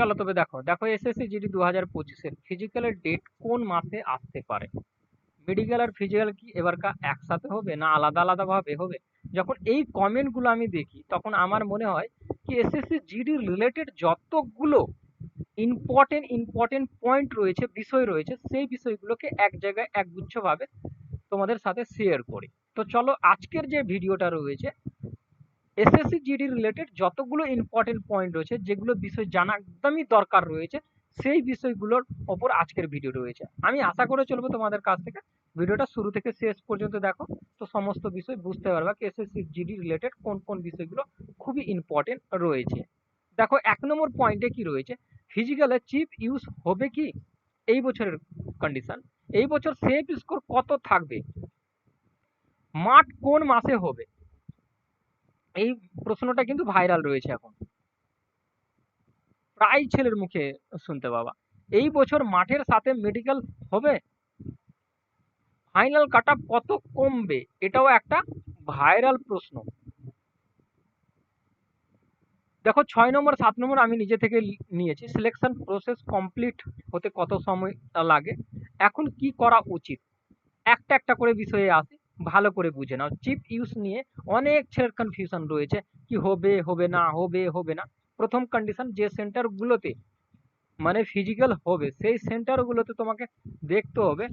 চলো তবে দেখো দেখো এসএসসি জিডি দু হাজার পঁচিশের ফিজিক্যালের ডেট কোন মাসে আসতে পারে? মেডিকেল আর ফিজিক্যাল কি এবারকার একসাথে হবে না আলাদা আলাদা ভাবে হবে? যখন এই কমেন্টগুলো আমি দেখি, তখন আমার মনে হয় কি এসএসসি জিডি রিলেটেড যতগুলো ইম্পর্টেন্ট ইম্পর্টেন্ট পয়েন্ট রয়েছে, বিষয় রয়েছে, সেই বিষয়গুলোকে এক জায়গায় একগুচ্ছভাবে তোমাদের সাথে শেয়ার করি। তো চলো আজকের যে ভিডিওটা রয়েছে এসএসসি জিডি রিলেটেড যতগুলো ইম্পর্টেন্ট পয়েন্ট রয়েছে, যেগুলো বিষয় জানা একদমই দরকার রয়েছে, সেই বিষয়গুলোর ওপর আজকের ভিডিও রয়েছে। আমি আশা করে চলবো তোমাদের কাছ থেকে। ভিডিওটা শুরু থেকে শেষ পর্যন্ত দেখো। তো সমস্ত বিষয় বুঝতে পারবা কি এসএসসি জিডি রিলেটেড কোন কোন বিষয়গুলো খুবই ইম্পর্টেন্ট রয়েছে। দেখো, এক নম্বর পয়েন্টে কি রয়েছে? ফিজিক্যালে চিপ ইউজ হবে কি? এই বছরের কন্ডিশন এই বছর সেফ স্কোর কত থাকবে? মাঠ কোন মাসে হবে? এই প্রশ্নটা কিন্তু ভাইরাল রয়েছে এখন। প্রায় ছেলের মুখে শুনতে পাবা। এই বছর মাঠের সাথে মেডিকেল হবে? ফাইনাল কাট কত কমবে? এটাও একটা ভাইরাল প্রশ্ন। দেখো, ছয় নম্বর, সাত নম্বর আমি নিজে থেকে নিয়েছি। সিলেকশন প্রসেস কমপ্লিট হতে কত সময় লাগে? এখন কি করা উচিত? একটা একটা করে বিষয়ে আসি। ভালো করে বুঝে নাও। চিপ ইউজ নিয়ে অনেক ছেলের কনফিউশন রয়েছে, কি হবে হবে না, হবে হবে না। প্রথম কন্ডিশন যে সেন্টারগুলোতে মানে ফিজিক্যাল হবে, সেই সেন্টারগুলোতে তোমাকে দেখতে হবে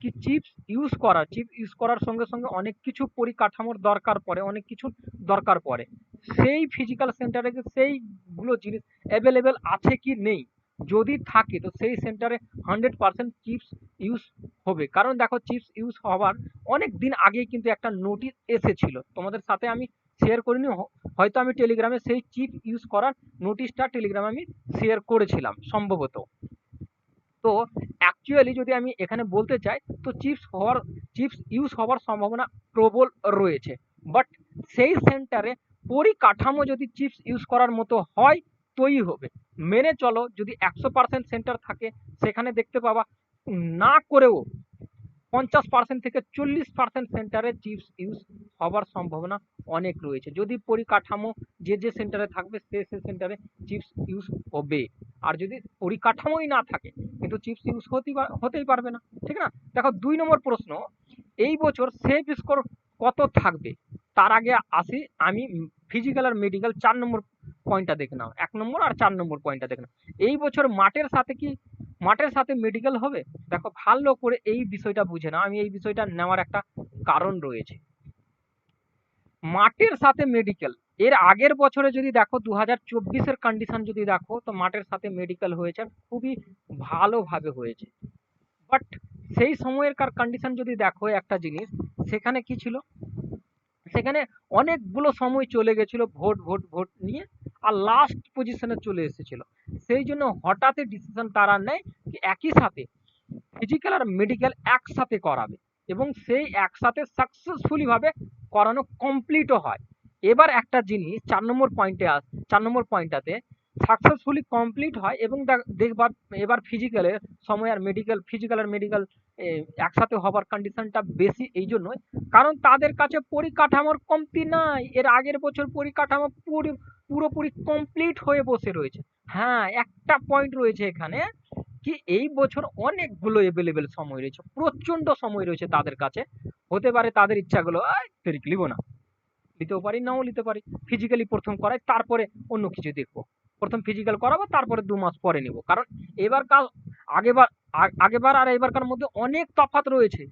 কি চিপস ইউজ করা। চিপ ইউজ করার সঙ্গে সঙ্গে অনেক কিছু পরিকাঠামোর দরকার পড়ে, অনেক কিছু দরকার পড়ে। সেই ফিজিক্যাল সেন্টারে সেইগুলো জিনিস অ্যাভেলেবেল আছে কি নেই? যদি থাকে, তো সেই সেন্টারে হান্ড্রেড পার্সেন্ট চিপস ইউজ হবে। কারণ দেখো চিপস ইউজ হওয়ার অনেক দিন আগেই কিন্তু একটা নোটিশ এসেছিল। তোমাদের সাথে আমি শেয়ার করিনি হয়তো আমি টেলিগ্রামে সেই চিপ ইউজ করার নোটিশটা টেলিগ্রামে আমি শেয়ার করেছিলাম, সম্ভবত। তো অ্যাকচুয়ালি যদি আমি এখানে বলতে চাই, তো চিপস হওয়ার চিপস ইউজ হওয়ার সম্ভাবনা প্রবল রয়েছে। বাট সেই সেন্টারে পরিকাঠামো যদি চিপস ইউজ করার মতো হয়, তৈরি হবে। মেনে চলো, যদি একশো পার্সেন্ট সেন্টার থাকে, সেখানে দেখতে পাবা, না করেও পঞ্চাশ পার্সেন্ট থেকে চল্লিশ পার্সেন্ট সেন্টারে চিপস ইউজ হওয়ার সম্ভাবনা অনেক রয়েছে। যদি পরিকাঠামো যে যে সেন্টারে থাকবে, সে সে সেন্টারে চিপস ইউজ হবে। আর যদি পরিকাঠামোই না থাকে, কিন্তু চিপস ইউজ হতেই হতেই পারবে না। ঠিক না? দেখো, দুই নম্বর প্রশ্ন, এই বছর সেফ স্কোর কত থাকবে? তার আগে আসি, আমি ফিজিক্যাল আর মেডিকেল চার নম্বর পয়েন্টটা দেখে নাও। এক নম্বর আর চার নম্বর পয়েন্টটা দেখে নাও। এই বছর মাঠের সাথে কি, মাঠের সাথে মেডিকেল হবে? দেখো, ভালো করে এই বিষয়টা বুঝে নাও। আমি এই বিষয়টা নেওয়ার একটা কারণ রয়েছে। মাঠের সাথে মেডিকেল এর আগের বছরে যদি দেখো দু হাজার চব্বিশের কন্ডিশন যদি দেখো, তো মাঠের সাথে মেডিকেল হয়েছে, খুবই ভালোভাবে হয়েছে। বাট সেই সময়েরকার কন্ডিশন যদি দেখো একটা জিনিস, সেখানে কি ছিল? সেখানে অনেকগুলো সময় চলে গেছিল ভোট ভোট ভোট নিয়ে। আর লাস্ট পজিশনে চলে এসেছিল। সেই জন্য হঠাৎই ডিসিশন তারা নেয় কি একই সাথে ফিজিক্যাল আর মেডিকেল একসাথে করাবে এবং সেই একসাথে সাকসেসফুলি ভাবে করানো কমপ্লিটও হয়। এবার একটা জিনিস, চার নম্বর পয়েন্টে আস, চার নম্বর পয়েন্টটাতে সাকসেসফুলি কমপ্লিট হয় এবং দেখ- দেখবা এবার ফিজিক্যালের সময় আর মেডিকেল ফিজিক্যাল আর মেডিকেল একসাথে হবার কন্ডিশনটা বেশি এই জন্যই। কারণ তাদের কাছে পরিকাঠামোর কমতি নাই। এর আগের বছর পরিকাঠামো পুরো পুরোপুরি কমপ্লিট হয়ে বসে রয়েছে। হ্যাঁ একটা পয়েন্ট রয়েছে এখানে কি এই বছর অনেকগুলো এভেলেবেল সময় রয়েছে প্রচণ্ড সময় রয়েছে তাদের কাছে। হতে পারে তাদের ইচ্ছাগুলো তেরিক লিবো না। নিতেও পারি, নাও নিতে পারি। ফিজিক্যালি প্রথম করাই, তারপরে অন্য কিছু দেখব। প্রথম ফিজিক্যাল করাবো, তারপরে দু মাস পরে নিব। কারণ এবার কাল আগেবার আগেবার আর এবারকার মধ্যে অনেক তফাৎ রয়েছে।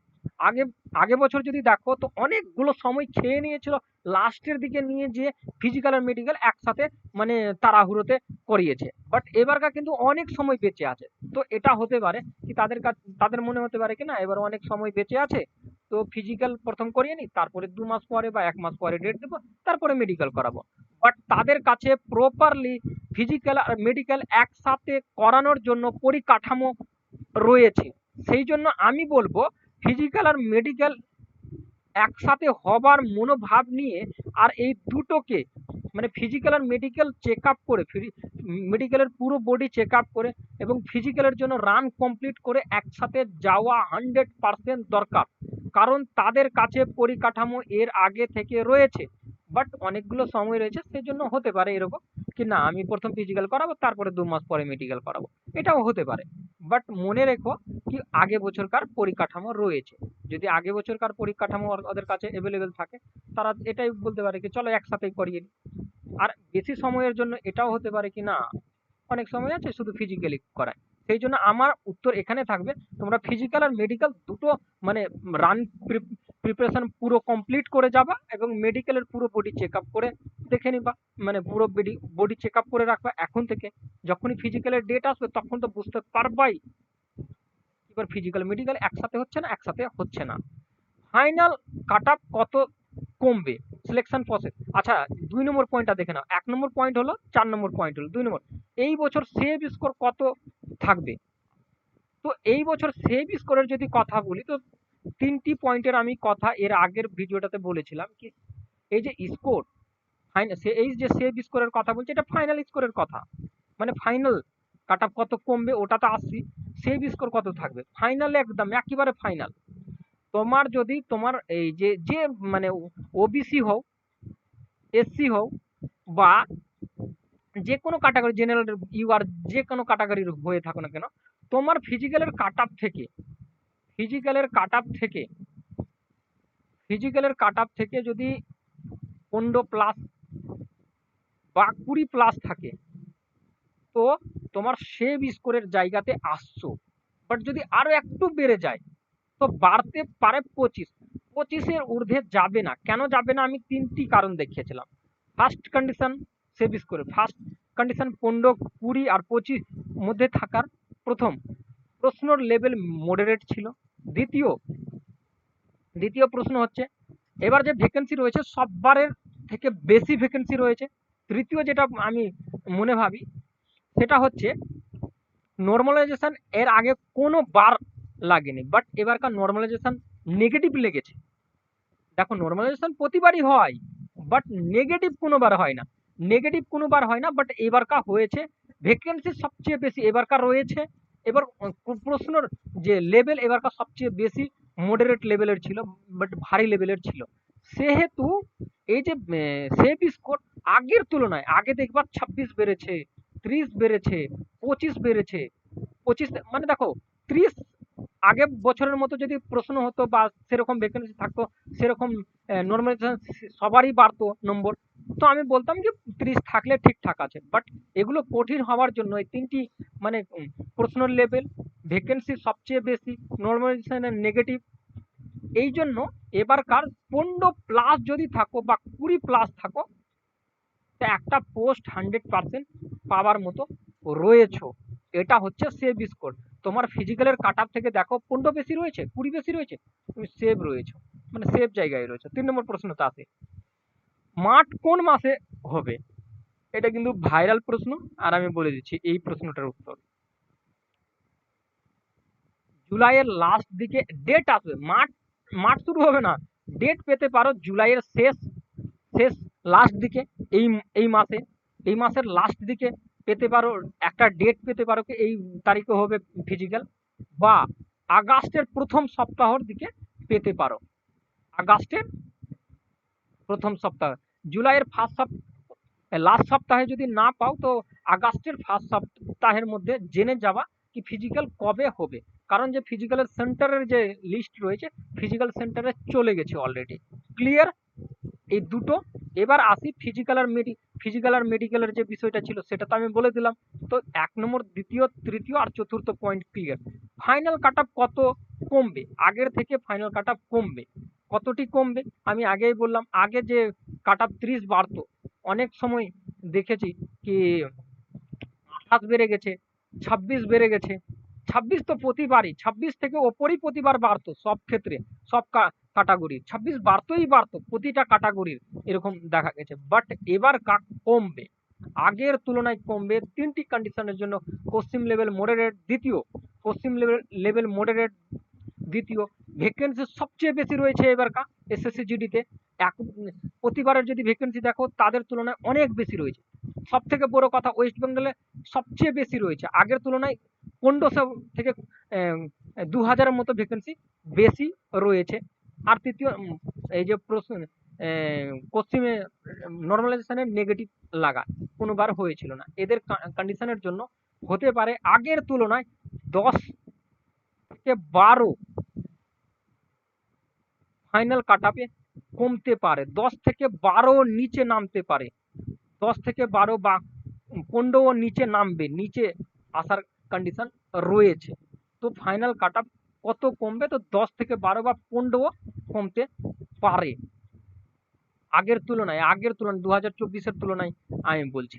আগে আগে বছর যদি দেখো, তো অনেকগুলো সময় খেয়ে নিয়েছিল লাস্টের দিকে নিয়ে যে ফিজিক্যাল আর মেডিকেল একসাথে মানে তাড়াহুড়োতে করিয়েছে। বাট এবারকার কিন্তু অনেক সময় বেঁচে আছে। তো এটা হতে পারে কি তাদের কাছ তাদের মনে হতে পারে কি না, এবার অনেক সময় বেঁচে আছে, তো ফিজিক্যাল প্রথম করিয়ে নিই তারপরে দু মাস পরে বা এক মাস পরে ডেট দেবো, তারপরে মেডিকেল করাবো। বাট তাদের কাছে প্রপারলি ফিজিক্যাল আর মেডিকেল একসাথে করানোর জন্য পরিকাঠামো রয়েছে। সেই জন্য আমি বলব ফিজিক্যাল আর মেডিকেল একসাথে হবার মনোভাব নিয়ে আর এই দুটোকে মানে ফিজিক্যাল আর মেডিকেল চেক আপ করে মেডিকেলের পুরো বডি চেক আপ করে এবং ফিজিক্যালের জন্য রান কমপ্লিট করে একসাথে যাওয়া হান্ড্রেড পার্সেন্ট দরকার। কারণ তাদের কাছে পরিকাঠামো এর আগে থেকে রয়েছে বাট অনেকগুলো সময় রয়েছে, সেজন্য হতে পারে এরকম কি না, আমি প্রথম ফিজিক্যাল করাবো, তারপরে দু মাস পরে মেডিকেল করাবো। এটাও হতে পারে। বাট মনে রেখো কি আগে বছরকার পরিকাঠামো রয়েছে। যদি আগে বছরকার পরিকাঠামো ওদের কাছে অ্যাভেলেবেল থাকে, তারা এটাই বলতে পারে কি, চলো একসাথেই করিয়ে নিই আর বেশি সময়ের জন্য এটাও হতে পারে কি, না, অনেক সময় আছে শুধু ফিজিক্যালি করায়। সেই জন্য আমার উত্তর এখানে থাকবে, তোমরা ফিজিক্যাল আর মেডিকেল দুটো মানে রান প্রিপারেশন পুরো কমপ্লিট করে যাবা এবং মেডিকেলের পুরো বডি চেক আপ করে দেখে নিবা। মানে পুরো বডি বডি চেক আপ করে রাখবা এখন থেকে। যখনই ফিজিক্যালের ডেট আসবে, তখন তো বুঝতে পারবাই। এবার ফিজিক্যাল মেডিকেল একসাথে হচ্ছে না, একসাথে হচ্ছে না। ফাইনাল কাট কত কমবে? সিলেকশন প্রসেস আচ্ছা দুই নম্বর পয়েন্টটা দেখে নাও। এক নম্বর পয়েন্ট হলো, চার নম্বর পয়েন্ট হলো, দুই নম্বর। এই বছর সেভ স্কোর কত থাকবে? তো এই বছর সেভ স্কোরের যদি কথা বলি, তো তিনটি পয়েন্টের আমি কথা এর আগের ভিডিওটাতে বলেছিলাম কি, এই যে স্কোর সে এই যে সেভ স্কোরের কথা বলছি, এটা ফাইনাল স্কোরের কথা। মানে ফাইনাল কাট আপ কত কমবে, ওটা তো আসছি। সেভ স্কোর কত থাকবে? ফাইনাল একদম, একেবারে ফাইনাল তোমার যদি তোমার এই যে যে মানে ওবিসি হোক এসসি হোক বা যে কোনো ক্যাটাগরি জেনারেল ইউ আর যে কোনো ক্যাটাগরির হয়ে থাকো না কেন, তোমার ফিজিক্যালের কাট আপ থেকে ফিজিক্যালের কাট আপ থেকে ফিজিক্যালের কাট আপ থেকে যদি পনেরো প্লাস বা কুড়ি প্লাস থাকে। তো তোমার সেভ স্কোরের জায়গাতে আসছো। বাট যদি আরও একটু বেড়ে যায়, তো বাড়তে পারে পঁচিশ। পঁচিশের ঊর্ধ্বে যাবে না। কেন যাবে না? আমি তিনটি কারণ দেখিয়েছিলাম। ফার্স্ট কন্ডিশন সেভ স্কোরে ফার্স্ট কন্ডিশন পনেরো, কুড়ি আর পঁচিশ মধ্যে থাকার প্রথম। প্রশ্নর লেভেল মডারেট ছিল। দ্বিতীয় দ্বিতীয় প্রশ্ন হচ্ছে, এবার যে ভ্যাকেন্সি রয়েছে, সববারের থেকে বেশি ভ্যাকেন্সি রয়েছে। তৃতীয় যেটা আমি মনে ভাবি, সেটা হচ্ছে নর্মালাইজেশন এর আগে কোনো বার লাগেনি বাট এবারকার নর্মালাইজেশন নেগেটিভ লেগেছে। দেখো নর্মালাইজেশন প্রতিবারই হয় বাট নেগেটিভ কোনোবার হয় না। নেগেটিভ কোনোবার হয় না বাট এবারকার হয়েছে। ভ্যাকেন্সি সবচেয়ে বেশি এবারকার রয়েছে। এবার প্রশ্নর যে লেভেল এবারকার সবচেয়ে বেশি মডারেট লেভেলের ছিল বাট ভারী লেভেলের ছিল। সেহেতু এই যে সেফ স্কোর আগের তুলনায় আগে দেখবার ছাব্বিশ বেড়েছে ত্রিশ বেড়েছে পঁচিশ বেড়েছে পঁচিশ মানে দেখো ত্রিশ আগে বছরের মতো যদি প্রশ্ন হতো বা সেরকম ভ্যাকেন্সি থাকতো সেরকম নর্মালাইজেশন সবারই বাড়তো নম্বর তো আমি বলতাম যে ত্রিশ থাকলে ঠিকঠাক আছে বাট এগুলো কঠিন হওয়ার জন্য এই তিনটি মানে উম, প্রশ্নের লেভেল ভ্যাকেন্সি সবচেয়ে বেশি নর্মালাইজেশনের নেগেটিভ এই জন্য এবারকার পনেরো প্লাস যদি থাকো বা কুড়ি প্লাস থাকো, তা একটা পোস্ট হান্ড্রেড পার্সেন্ট পাওয়ার মতো রয়েছো। এটা হচ্ছে সেভ স্কোর তোমার ফিজিক্যালের কাট আপ থেকে দেখো, পনেরো বেশি রয়েছে, কুড়ি বেশি রয়েছে, তুমি সেভ রয়েছো। মানে সেভ জায়গায় রয়েছে। তিন নম্বর প্রশ্নটা আসে মাঠ কোন মাসে হবে? এটা কিন্তু ভাইরাল প্রশ্ন, আর আমি বলে দিচ্ছি এই প্রশ্নটার উত্তর। জুলাইয়ের লাস্ট দিকে ডেট আসবে। মাঠ মাঠ শুরু হবে না। ডেট পেতে পারো জুলাইয়ের শেষ শেষ লাস্ট দিকে, এই এই মাসে, এই মাসের লাস্ট দিকে পেতে পারো, একটা ডেট পেতে পারো কি এই তারিখে হবে ফিজিক্যাল বা আগস্টের প্রথম সপ্তাহর দিকে পেতে পারো। আগস্টের প্রথম সপ্তাহ। জুলাইয়ের ফার্স্ট সপ্তাহ লাস্ট সপ্তাহে যদি না পাও তো আগস্টের ফার্স্ট সপ্তাহের মধ্যে জেনে যাওয়া কি ফিজিক্যাল কবে হবে। কারণ যে ফিজিক্যালের সেন্টারের যে লিস্ট রয়েছে ফিজিক্যাল সেন্টারে চলে গেছে অলরেডি ক্লিয়ার এই দুটো। এবার আসি ফিজিক্যাল আর মেডি ফিজিক্যাল আর মেডিকেলের যে বিষয়টা ছিল, সেটা তো আমি বলে দিলাম। তো এক নম্বর, দ্বিতীয়, তৃতীয় আর চতুর্থ পয়েন্ট ক্লিয়ার ফাইনাল কাট কত কমবে? আগের থেকে ফাইনাল কাট কমবে। কতটি কমবে? আমি আগেই বললাম, আগে যে কাট আপ ত্রিশ বাড়তো, অনেক সময় দেখেছি কি আঠাশ বেড়ে গেছে, ছাব্বিশ বেড়ে গেছে। ছাব্বিশ তো প্রতিবারই, ছাব্বিশ থেকে ওপরই প্রতিবার বাড়তো সব ক্ষেত্রে, সব ক্যাটাগরি ছাব্বিশ বাড়তোই বাড়তো, প্রতিটা ক্যাটাগরির এরকম দেখা গেছে। বাট এবার কমবে। আগের তুলনায় কমবে তিনটি কন্ডিশনের জন্য পশ্চিম লেভেল মডারেট দ্বিতীয়, পশ্চিম লেভেল লেভেল মডারেট দ্বিতীয়। ভ্যাকেন্সি সবচেয়ে বেশি রয়েছে এবারকার এসএসসি জিডিতে এক, প্রতিবারের যদি ভ্যাকেন্সি দেখো, তাদের তুলনায় অনেক বেশি রয়েছে। সব থেকে বড় কথা ওয়েস্ট বেঙ্গলে সবচেয়ে বেশি রয়েছে। আগের তুলনায় পনেরোশো থেকে দু হাজারের মতো ভ্যাকেন্সি বেশি রয়েছে। আর তৃতীয় এই যে প্রশ্ন কোশ্চিনে নর্মালাইজেশনে নেগেটিভ লাগা কোনোবার হয়েছিল না। এদের কন্ডিশনের জন্য হতে পারে আগের তুলনায় দশ থেকে বারো ফাইনাল কাট আপে কমতে পারে। দশ থেকে বারো নিচে নামতে পারে। দশ থেকে বারো বা পনেরো নিচে নামবে, নিচে আসার কন্ডিশন রয়েছে। তো ফাইনাল কাট আপ কত কমবে? তো দশ থেকে বারো বা পনেরো কমতে পারে। আগের তুলনায় আগের তুলনায় দু হাজার চব্বিশের তুলনায় আমি বলছি।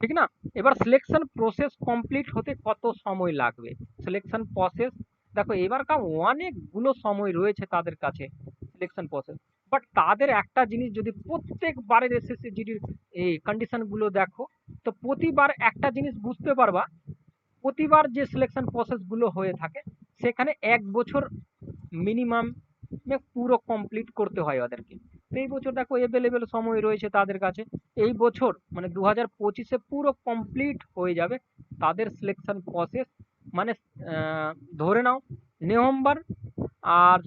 ঠিক না? এবার সিলেকশন প্রসেস কমপ্লিট হতে কত সময় লাগবে? সিলেকশন প্রসেস দেখো এবারকার অনেকগুলো সময় রয়েছে তাদের কাছে সিলেকশন প্রসেস বাট তাদের একটা জিনিস যদি প্রত্যেকবারের এসএসসি জিডির এই কন্ডিশনগুলো দেখো, তো প্রতিবার একটা জিনিস বুঝতে পারবা প্রতিবার যে সিলেকশন প্রসেসগুলো হয়ে থাকে, সেখানে এক বছর মিনিমাম পুরো কমপ্লিট করতে হয় ওদেরকে। তো এই বছর দেখো এভেলেবেল সময় রয়েছে তাদের কাছে। এই বছর মানে দু হাজার পঁচিশে পুরো কমপ্লিট হয়ে যাবে তাদের সিলেকশন প্রসেস মানে ধরে নাও, নভেম্বর আর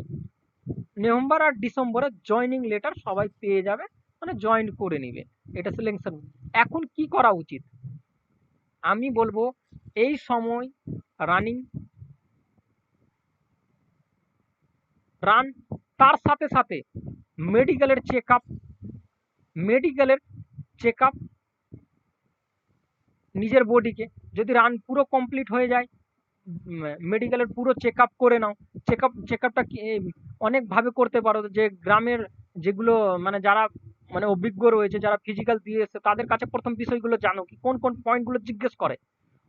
নভেম্বর আর ডিসেম্বরে জয়নিং লেটার সবাই পেয়ে যাবে মানে জয়েন করে নিবে। এটা সিলেকশন এখন কি করা উচিত? আমি বলব এই সময় রানিং রান তার সাথে সাথে মেডিকেলের চেক আপ মেডিকেলের চেক আপ নিজের বডিকে। যদি রান পুরো কমপ্লিট হয়ে যায় মেডিকেলের পুরো চেক আপ করে নাও। চেক আপ চেক আপটা অনেকভাবে করতে পারো। যে গ্রামের যেগুলো মানে যারা মানে অভিজ্ঞ রয়েছে, যারা ফিজিক্যাল দিয়ে এসছে, তাদের কাছে প্রথম বিষয়গুলো জানো কি, কোন কোন পয়েন্টগুলো জিজ্ঞেস করে।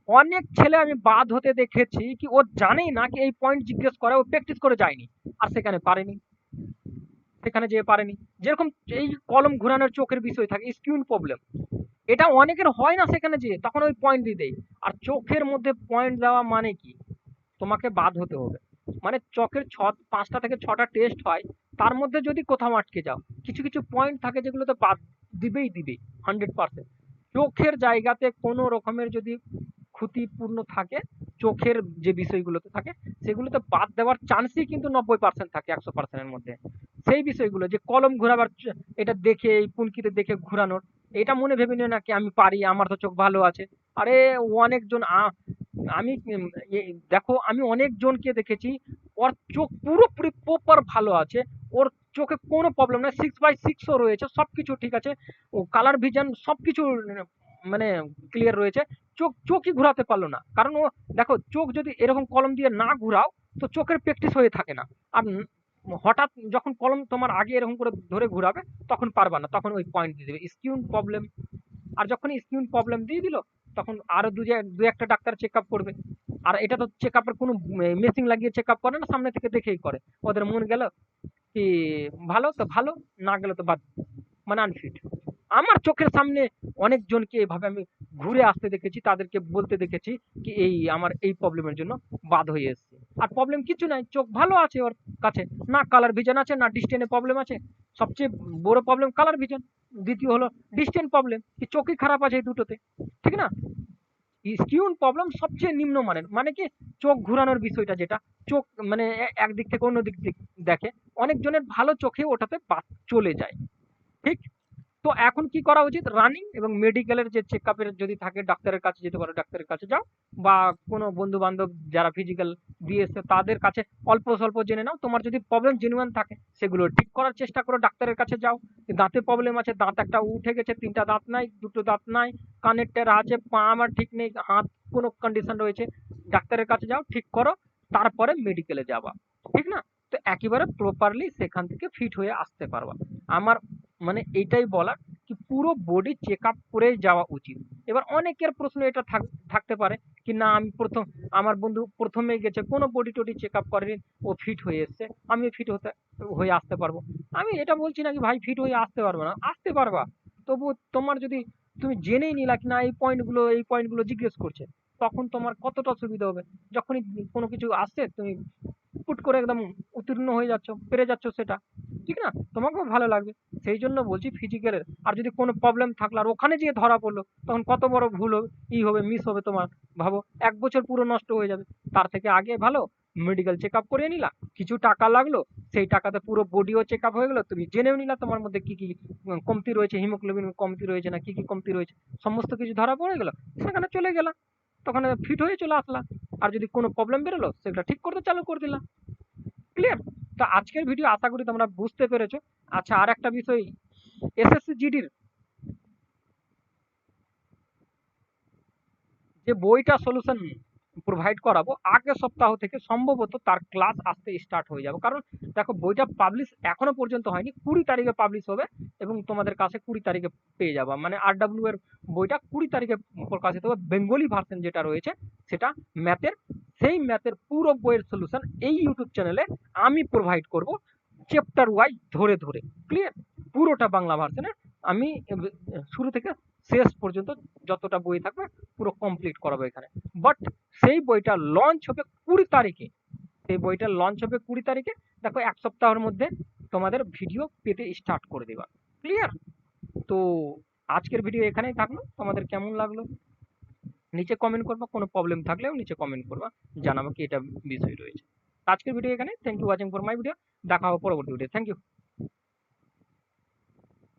অনেক ছেলে আমি বাদ হতে দেখেছি কি ও জানেই না কি এই পয়েন্ট জিজ্ঞেস করে, ও প্র্যাকটিস করে যায়নি। আর সেখানে পারেনি। সেখানে যেয়ে পারেনি। যেরকম এই কলম ঘোরানোর চোখের বিষয় থাকে স্কিউন প্রবলেম এটা অনেকের হয় না সেখানে যে তখন ওই পয়েন্ট দিয়ে দেয় আর চোখের মধ্যে পয়েন্ট দেওয়া মানে কি? তোমাকে বাদ হতে হবে। মানে চোখের ছ, পাঁচটা থেকে ছটা টেস্ট হয়, তার মধ্যে যদি কোথাও আটকে যাও, কিছু কিছু পয়েন্ট থাকে যেগুলোতে বাদ দিবেই দিবে হান্ড্রেড পার্সেন্ট চোখের জায়গাতে কোনো রকমের যদি ক্ষতিপূর্ণ থাকে, চোখের যে বিষয়গুলোতে থাকে, সেগুলোতে বাদ দেওয়ার চান্সই কিন্তু নব্বই পার্সেন্ট থাকে একশো পার্সেন্টের মধ্যে। সেই বিষয়গুলো যে কলম ঘোরাবার এটা দেখে, এই পুনকিতে দেখে ঘোরানোর, এটা মনে ভেবে নিও না কি আমি পারি, আমার তো চোখ ভালো আছে। আরে অনেকজন আমি দেখো, আমি অনেকজনকে দেখেছি, ওর চোখ পুরোপুরি প্রপার ভালো আছে, ওর চোখে কোনো প্রবলেম নাই সিক্স বাই সিক্সও রয়েছে সব কিছু ঠিক আছে, ও কালার ভিজন সব কিছু মানে ক্লিয়ার রয়েছে চোখ, চোখই ঘোরাতে পারল না। কারণ ও, দেখো, চোখ যদি এরকম কলম দিয়ে না ঘোরাও, তো চোখের প্র্যাকটিস হয়ে থাকে না। আর হঠাৎ যখন কলম তোমার আগে এরকম করে ধরে ঘোরাবে, তখন পারবা না, তখন ওই পয়েন্ট দিয়ে দেবে। স্কিউন প্রবলেম আর যখন স্কিউন প্রবলেম দিয়ে দিল, তখন আরও দু দু একটা ডাক্তার চেক আপ করবে। আর এটা তো চেক আপের কোনো মেশিন লাগিয়ে চেক আপ করে না, সামনে থেকে দেখেই করে। ওদের মন গেল কি, ভালো তো ভালো, না গেলে তো বাদ মানে আনফিট আমার চোখের সামনে অনেকজনকে এভাবে আমি ঘুরে আসতে দেখেছি, তাদেরকে বলতে দেখেছি কি এই আমার এই প্রবলেমের জন্য বাদ হয়ে এসেছে। আর প্রবলেম কিছু নাই, চোখ ভালো আছে ওর কাছে। না কালার ভিজন আছে, না ডিস্টেন্সে প্রবলেম আছে। সবচেয়ে বড় প্রবলেম কালার ভিজন দ্বিতীয় হলো ডিস্টেন্স প্রবলেম কি চোখই খারাপ আছে এই দুটোতে। ঠিক না? স্কিউন প্রবলেম সবচেয়ে নিম্নমানের মানে কি চোখ ঘোরানোর বিষয়টা যেটা, চোখ মানে একদিক থেকে অন্য দিক দেখে, অনেকজনের ভালো চোখে ওটাতে চলে যায়। ঠিক? তো এখন কি করা উচিত? রানিং এবং মেডিকেলের যে চেক আপের যদি থাকে ডাক্তারের কাছে, যেতে পারো ডাক্তারের কাছে, যাও। বা কোনো বন্ধু বান্ধব যারা ফিজিক্যাল দিয়ে এসছে তাদের কাছে অল্প স্বল্প জেনে নাও। তোমার যদি প্রবলেম জেনুয়ান থাকে, সেগুলো ঠিক করার চেষ্টা করো ডাক্তারের কাছে যাও। দাঁতে প্রবলেম আছে, দাঁত একটা উঠে গেছে, তিনটা দাঁত নাই, দুটো দাঁত নাই, কানের টেরা আছে, পা আমার ঠিক নেই, হাত কোনো কন্ডিশন রয়েছে ডাক্তারের কাছে যাও, ঠিক করো, তারপরে মেডিকেলে যাবা। ঠিক না? তো একেবারে প্রপারলি সেখান থেকে ফিট হয়ে আসতে পারবা। আমার মানে এইটাই বলার কি পুরো বডি চেক আপ করে যাওয়া উচিত। এবার অনেকের প্রশ্ন এটা থাক- থাকতে পারে কি না আমি প্রথম, আমার বন্ধু প্রথমেই গেছে, কোনো বডি টডি চেক আপ করেনি, ও ফিট হয়ে এসছে আমি ফিট হতে, হয়ে আসতে পারব। আমি এটা বলছি না কি ভাই ফিট হয়ে আসতে পারবে না? আসতে পারবা। তবু তোমার যদি তুমি জেনেই নিলা কি না এই পয়েন্টগুলো এই পয়েন্টগুলো জিজ্ঞেস করছে, তখন তোমার কতটা সুবিধা হবে? যখনই কোনো কিছু আসছে, তুমি পুট করে একদম উত্তীর্ণ হয়ে যাচ্ছ, পেরে যাচ্ছ সেটা। ঠিক না? তোমাকেও ভালো লাগবে। সেই জন্য বলছি ফিজিক্যালের আর যদি কোনো প্রবলেম থাকল, আর ওখানে গিয়ে ধরা পড়ল, তখন কত বড় ভুল ই হবে মিস হবে তোমার। ভাবো, এক বছর পুরো নষ্ট হয়ে যাবে। তার থেকে আগে ভালো মেডিকেল চেক আপ করে নিলা। কিছু টাকা লাগল, সেই টাকাতে পুরো বডিও চেক আপ হয়ে গেলো। তুমি জেনেও নিলা তোমার মধ্যে কি কি কমতি রয়েছে হিমোগ্লোবিন কমতি রয়েছে না কি কি কমতি রয়েছে। সমস্ত কিছু ধরা পড়ে গেলো, সেখানে চলে গেলা। তখন ফিট হয়ে চলে আসলা। আর যদি কোনো প্রবলেম বেরোলো, সেটা ঠিক করতে চালু করে দিলা। ক্লিয়ার তো আজকের ভিডিও আশা করি তোমরা বুঝতে পেরেছ। আচ্ছা আর একটা বিষয় এসএসসি জিডির যে বইটা সলিউশন প্রোভাইড করাবো, আগের সপ্তাহ থেকে সম্ভবত তার ক্লাস আসতে স্টার্ট হয়ে যাবে। কারণ দেখো, বইটা পাবলিশ এখনও পর্যন্ত হয়নি, কুড়ি তারিখে পাবলিশ হবে এবং তোমাদের কাছে কুড়ি তারিখে পেয়ে যাবা। মানে আর ডাব্লিউ এর বইটা কুড়ি তারিখে প্রকাশিত হবে। বেঙ্গলি ভার্সন যেটা রয়েছে, সেটা ম্যাথের সেই ম্যাথের পুরো বইয়ের সলিউশন এই ইউটিউব চ্যানেলে আমি প্রোভাইড করব চ্যাপ্টার ওয়াইজ ধরে ধরে। ক্লিয়ার পুরোটা বাংলা ভার্সনের আমি শুরু থেকে শেষ পর্যন্ত যতটা বই থাকবে পুরো কমপ্লিট করাবো এখানে। বাট সেই বইটা লঞ্চ হবে কুড়ি তারিখে। সেই বইটা লঞ্চ হবে কুড়ি তারিখে। দেখো, এক সপ্তাহের মধ্যে তোমাদের ভিডিও পেতে স্টার্ট করে দেবা। ক্লিয়ার তো আজকের ভিডিও এখানেই থাকল। তোমাদের কেমন লাগল? নিচে কমেন্ট করবা, কোনো প্রবলেম থাকলেও নিচে কমেন্ট করবা। জানাব কি এটা বিষয় রয়েছে। আজকের ভিডিও এখানে। Thank you watching for my video দেখা হবে পরবর্তী ভিডিও থ্যাংক ইউ